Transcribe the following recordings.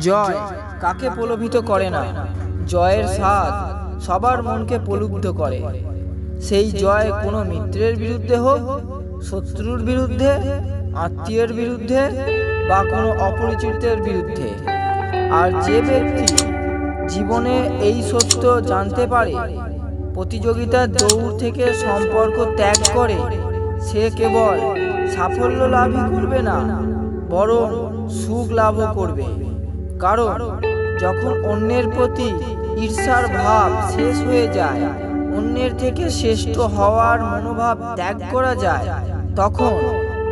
জয় কাকে প্রলোভিত করে না? জয়ের স্বাদ সবার মনকে প্রলুব্ধ করে। সেই জয় কোনো মিত্রের বিরুদ্ধে হোক, শত্রুর বিরুদ্ধে, আত্মীয়ের বিরুদ্ধে বা কোনো অপরিচিতের বিরুদ্ধে। আর যে ব্যক্তি জীবনে এই সত্য জানতে পারে, প্রতিযোগিতার দৌড় থেকে সম্পর্ক ত্যাগ করে, সে কেবল সাফল্য লাভই করবে না, বরং সুখ লাভও করবে। কারণ যখন অন্যের প্রতি ঈর্ষার ভাব শেষ হয়ে যায়, অন্যের থেকে শ্রেষ্ঠ হওয়ার মনোভাব ত্যাগ করা যায়, তখন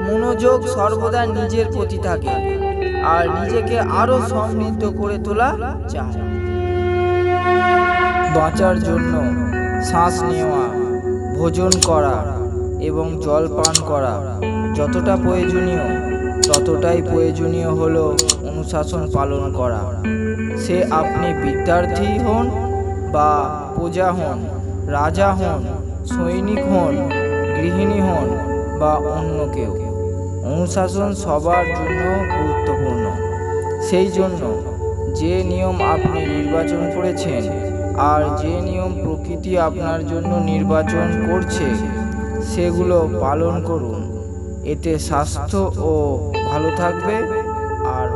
মনোযোগ সর্বদা নিজের প্রতি থাকে আর নিজেকে আরও সমৃদ্ধ করে তোলা যায়। বাঁচার জন্য শ্বাস নেওয়া, ভোজন করা এবং জল পান করা যতটা প্রয়োজনীয় ততটাই প্রয়োজনীয় হলো অনুশাসন পালন করা। সে আপনি বিদ্যার্থী হন বা প্রজা হন, রাজা হন, সৈনিক হন, গৃহিণী হন বা অন্য কেউ। অনুশাসন সবার জন্য গুরুত্বপূর্ণ। সেই জন্য যে নিয়ম আপনি নির্বাচন করেছেন আর যে নিয়ম প্রকৃতি আপনার জন্য নির্বাচন করছে, সেগুলো পালন করুন। এতে স্বাস্থ্য ও ভালো থাকবে। আর